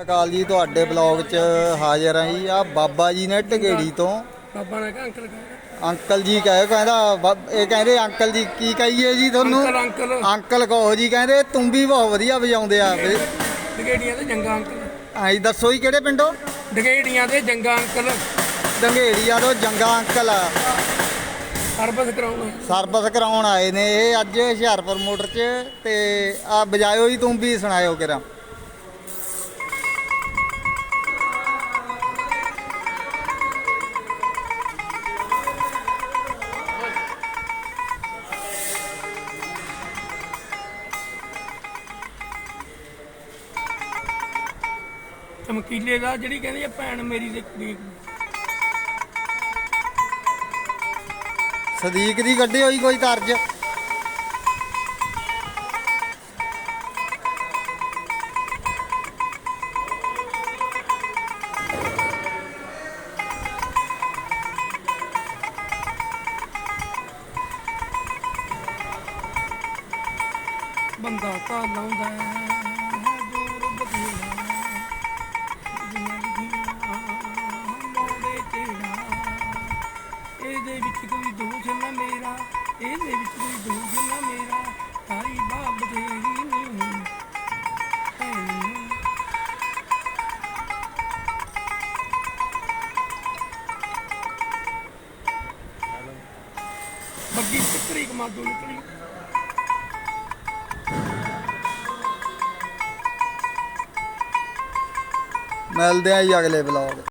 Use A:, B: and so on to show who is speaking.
A: ਅਕਾਲ ਜੀ ਤੁਹਾਡੇ ਬਲੌਗ 'ਚ ਹਾਜ਼ਰ ਆਂ ਜੀ। ਆ ਬਾਬਾ ਜੀ ਨੇ ਢਗੇੜੀ ਤੋਂ।
B: ਬਾਬਾ ਨੇ ਕਿਹਾ ਅੰਕਲ ਕਹੋ
A: ਅੰਕਲ ਜੀ ਕਹੇ ਕਹਿੰਦਾ ਬਾ- ਇਹ ਕਹਿੰਦੇ ਅੰਕਲ ਜੀ ਕੀ ਕਹੀਏ ਜੀ ਤੁਹਾਨੂੰ?
B: Uncle uncle.
A: ਅੰਕਲ ਕਹੋ ਜੀ ਕਹਿੰਦੇ ਤੁੰਬੀ ਬਹੁਤ ਵਧੀਆ ਵਜਾਉਂਦੇ ਆ।
B: ਡਗੇੜੀਆਂ ਤੇ ਜੰਗਾ ਅੰਕਲ।
A: ਆਈ ਦੱਸੋ ਜੀ ਕਿਹੜੇ ਪਿੰਡੋਂ?
B: ਡਗੇੜੀਆਂ ਤੇ ਜੰਗਾ ਅੰਕਲ।
A: ਢੰਗੇੜੀਆਂ ਤੋਂ ਜੰਗਾ ਅੰਕਲ। ਆ
B: ਸਰਬਸ ਕਰਾਉਣਾ
A: ਸਰਵਿਸ ਕਰਾਉਣ ਆਏ ਨੇ। ਇਹ ਅੱਜ ਹੁਸ਼ਿਆਰਪੁਰ ਮੋਟਰ 'ਚ ਤੇ ਆ ਵਜਾਇਓ ਜੀ ਤੁੰਬੀ ਸੁਣਾਇਓ ਕਿਰਾ।
B: ਚਮਕੀਲੇ ਦਾ ਜਿਹੜੀ ਕਹਿੰਦੀ ਆ ਭੈਣ ਮੇਰੀ ਦੇ ਕੁੜੀ।
A: ਸਦੀਕ ਦੀ ਕੱਢੀ ਹੋਈ ਕੋਈ ਤਰਜ?
B: ਬੰਦਾ ਤਾਂ ਲਾਉਂਦਾ ਇਹਦੇ ਵਿੱਚ ਕੋਈ ਦੋਸ਼ ਨਾ ਮੇਰਾ, ਇਹਦੇ ਵਿੱਚ ਕੋਈ ਦੋਸ਼ ਨਾ ਮੇਰਾ ਤਾਰੀ ਬਾਪ ਤੇਰੀ ਨਹੀਂ। ਬੱਗੀ ਟਿਕਰੀ ਕਮਾਦੋ ਨਿਕਲੀ।
A: ਮਿਲਦੇ ਆ ਜੀ ਅਗਲੇ ਬਲੌਗ